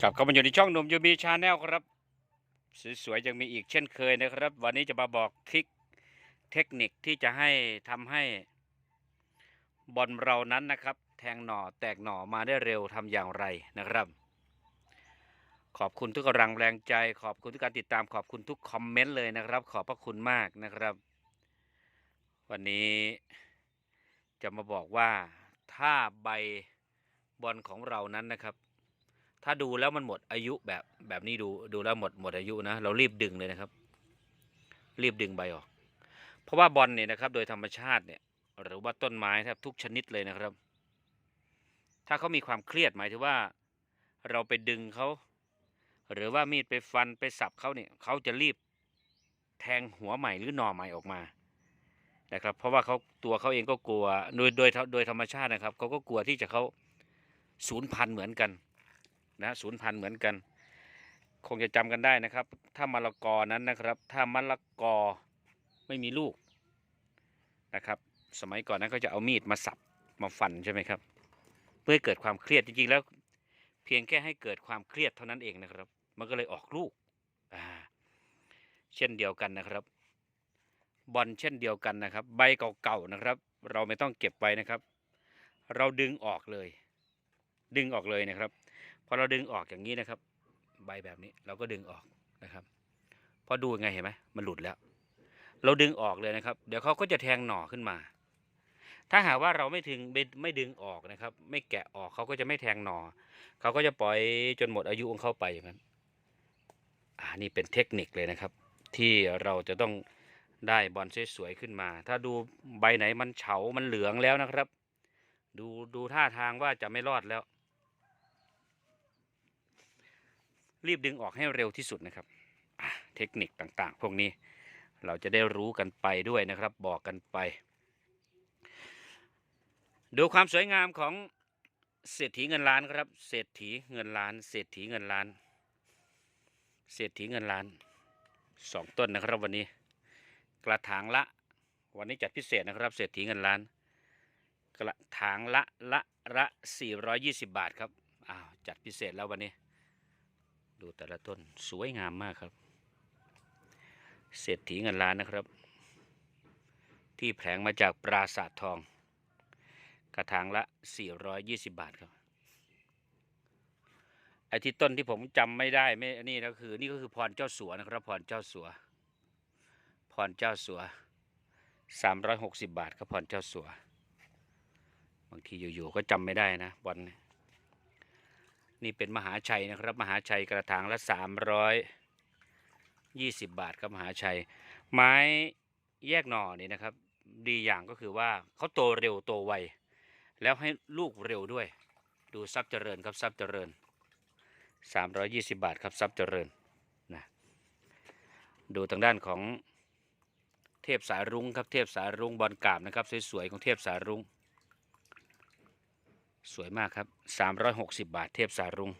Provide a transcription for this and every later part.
กลับเข้ามาอยู่ในช่องหนุ่มยูบีชาแนลครับ สวยๆยังมีอีกเช่นเคยนะครับ วันนี้จะมาบอกทริคเทคนิคที่จะให้ทำให้บอลเรานั้นนะครับ แทงหน่อแตกหน่อมาได้เร็วทำอย่างไรนะครับ ขอบคุณทุกกำลังแรงใจ ขอบคุณทุกการติดตามขอบคุณทุกคอมเมนต์เลยนะครับ ขอบพระคุณมากนะครับ วันนี้จะมาบอกว่าถ้าใบบอลของเรานั้นนะครับ ถ้าดูแล้วมันหมดอายุแบบแบบนี้ดูดูแล้วหมดหมดอายุนะ เรารีบดึงเลยนะครับ รีบดึงใบออก เพราะว่าบอลเนี่ยนะครับ โดยธรรมชาติเนี่ย หรือว่าต้นไม้แทบทุกชนิดเลยนะครับ ถ้าเขามีความเครียดหมายถึงว่า เราไปดึงเขาหรือว่ามีดไปฟันไปสับเขาเนี่ยเขาจะรีบแทงหัวใหม่หรือหน่อใหม่ออกมานะครับ เพราะว่าเขาตัวเขาเองก็กลัวโดยโดยโดยธรรมชาตินะครับเขาก็กลัวที่จะเขาสูญพันธุ์เหมือนกัน นะศูนย์พันเหมือนกัน คงจะจำกันได้นะครับ ถ้ามะละกอนั้นนะครับ ถ้ามะละกอไม่มีลูกนะครับ สมัยก่อนนั้นเขาจะเอามีดมาสับมาฟันใช่ไหมครับ เพื่อเกิดความเครียดจริงๆแล้ว เพียงแค่ให้เกิดความเครียดเท่านั้นเองนะครับ มันก็เลยออกลูกอ่าเช่นเดียวกันนะครับ บอลเช่นเดียวกันนะครับ ใบเก่าๆนะครับ เราไม่ต้องเก็บไว้นะครับ เราดึงออกเลย ดึงออกเลยนะครับ พอเราดึงออกอย่างนี้นะครับ ใบแบบนี้เราก็ดึงออกนะครับ พอดูไงเห็นไหมมันหลุดแล้ว เราดึงออกเลยนะครับ เดี๋ยวเขาก็จะแทงหน่อขึ้นมา ถ้าหากว่าเราไม่ถึงไม่ไม่ดึงออกนะครับ ไม่แกะออกเขาก็จะไม่แทงหน่อเขาก็จะปล่อยจนหมดอายุของเขาไปอย่างนั้นอ่านี่เป็นเทคนิคเลยนะครับ ที่เราจะต้องได้บอลสวยๆขึ้นมา ถ้าดูใบไหนมันเฉา มันเหลืองแล้วนะครับ ดูดูท่าทางว่าจะไม่รอดแล้ว รีบดึงออกให้เร็วที่สุดนะครับเทคนิคต่างๆ พวกนี้เราจะได้รู้กันไปด้วยนะครับ บอกกันไป ดูความสวยงามของเศรษฐีเงินล้านครับเศรษฐีเงินล้าน เศรษฐีเงินล้าน เศรษฐีเงินล้านสองต้นนะครับวันนี้ กระถางละ วันนี้จัดพิเศษนะครับ เศรษฐีเงินล้าน กระถางละละละ420 บาทครับอ้าวจัดพิเศษแล้ววันนี้ ดูแต่ละต้นสวยงามมากครับ เศรษฐีเงินล้านนะครับ ที่แผลงมาจากปราสาททอง กระถางละ 420 บาทครับไอ้ที่ต้นที่ผมจำไม่ได้ไม่นนี่ก็คือ นี่ก็คือพรเจ้าสัวนะครับ พรเจ้าสัว พรเจ้าสัว 360 บาทครับพรเจ้าสัว บางทีอยู่ๆก็จำไม่ได้นะบอลเนี่ย นี่เป็นมหาชัยนะครับ มหาชัยกระถางละสามร้อยยี่สิบบาทครับมหาชัย ไม้แยกหน่อนี่นะครับ ดีอย่างก็คือว่าเขาโตเร็วโตไว แล้วให้ลูกเร็วด้วย ดูทรัพย์เจริญครับทรัพย์เจริญสามร้อยยี่สิบบาทครับทรัพย์เจริญนะดูทางด้านของเทพสายรุ้งครับเทพสายรุ้งบอลกาบนะครับสวยๆของเทพสายรุ้ง สวยมากครับ360บาทเทพสารุง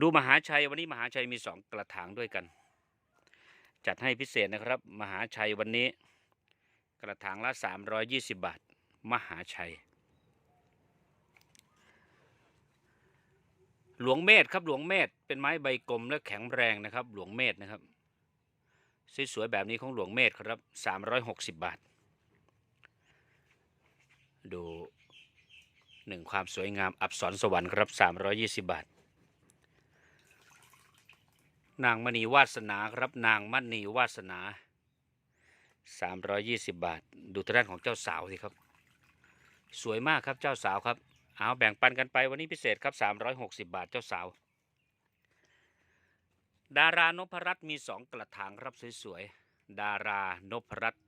ดูมหาชัยวันนี้มหาชัยมีสองกระถางด้วยกัน จัดให้พิเศษนะครับ มหาชัยวันนี้ กระถางละ320บาท มหาชัย หลวงเมธครับหลวงเมธเป็นไม้ใบกลมและแข็งแรงนะครับ หลวงเมธนะครับสวยๆแบบนี้ของหลวงเมธครับ360บาท ดู หนึ่งความสวยงามอับสรสวรรค์ครับ320 บาท นางมณีวาสนาครับนางมณีวาสนา 320 บาท ดูทางด้านของเจ้าสาวสิครับ สวยมากครับเจ้าสาวครับ เอาแบ่งปันกันไปวันนี้พิเศษครับ 360 บาทเจ้าสาว ดารานพรัตน์มีสองกระถางครับสวยๆ ดารานพรัตน์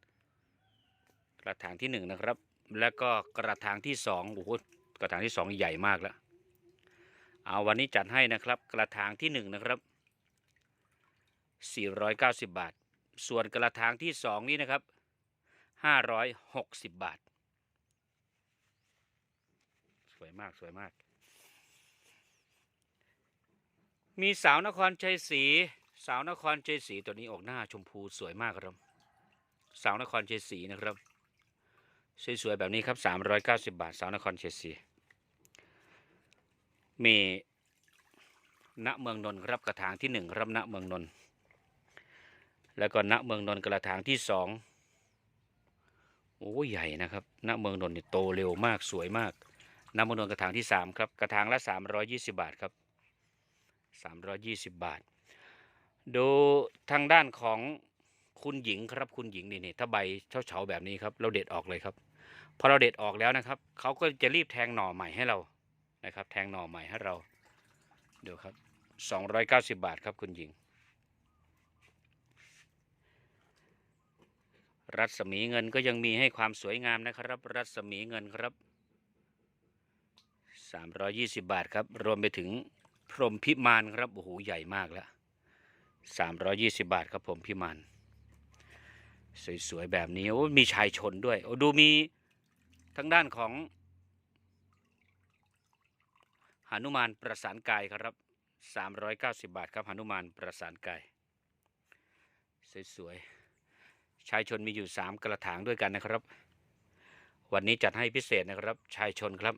กระถางที่หนึ่งนะครับ แล้วก็กระถางที่สองโอ้โห กระถางที่สองใหญ่มากแล้วเอาวันนี้จัดให้นะครับ กระถางที่หนึ่งนะครับ490 บาท ส่วนกระถางที่สองนี้นะครับ560 บาท สวยมากสวยมาก มีสาวนครชัยศรีสาวนครชัยศรีตัวนี้ออกหน้าชมพูสวยมากครับ สาวนครชัยศรีนะครับสวยๆแบบนี้ครับ 390 บาท สาวนครเชียงศรี มีณเมืองนนท์ครับกระถางที่หนึ่งครับณเมืองนนท์แล้วก็ณเมืองนนท์กระถางที่สองโอ้ใหญ่นะครับณเมืองนนท์นี่ยโตเร็วมากสวยมากณเมืองนนท์กระถางที่สามครับกระถางละสามร้อยยี่สิบาทครับสามร้อยยี่สิบบาท ดูทางด้านของคุณหญิงครับคุณหญิงนี่นี่ถ้าใบเฉาๆแบบนี้ครับเราเด็ดออกเลยครับพอเราเด็ดออกแล้วนะครับเขาก็จะรีบแทงหน่อใหม่ให้เรา นะครับ แทงหน่อใหม่ให้เราดูครับสองร้อยเก้าสิบาทครับคุณหญิง รัศมีเงินก็ยังมีให้ความสวยงามนะครับ รัศมีเงินครับสามร้อยี่สิบาทครับ รวมไปถึงพรมพิมานครับ โอ้โห ใหญ่มากแล้วสามร้อยี่สิบาทครับผมพี่มันสวย ๆ แบบนี้ โอ้ มีชายชนด้วย โอ้ ดูมีทั้งด้านของ หนุมานประสานกายครับสามร้อยเก้าสิบาทครับหนุมานประสานกาย สวยๆชายชนมีอยู่สามกระถางด้วยกันนะครับ วันนี้จัดให้พิเศษนะครับ ชายชนครับ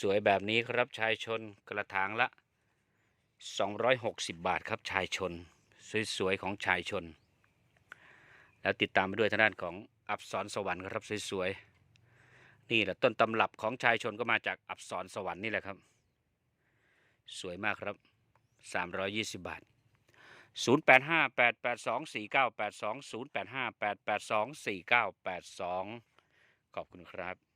สวยๆแบบนี้ครับชายชนกระถางละ 260 บาทครับชายชน สวยๆของชายชน แล้วติดตามไปด้วยทางด้านของอับสรสวรรค์ครับสวยๆ นี่แหละต้นตำรับของชายชนก็มาจากอับสรสวรรค์นี่แหละครับ สวยมากครับ 320 บาท 0858824982 0858824982 ขอบคุณครับ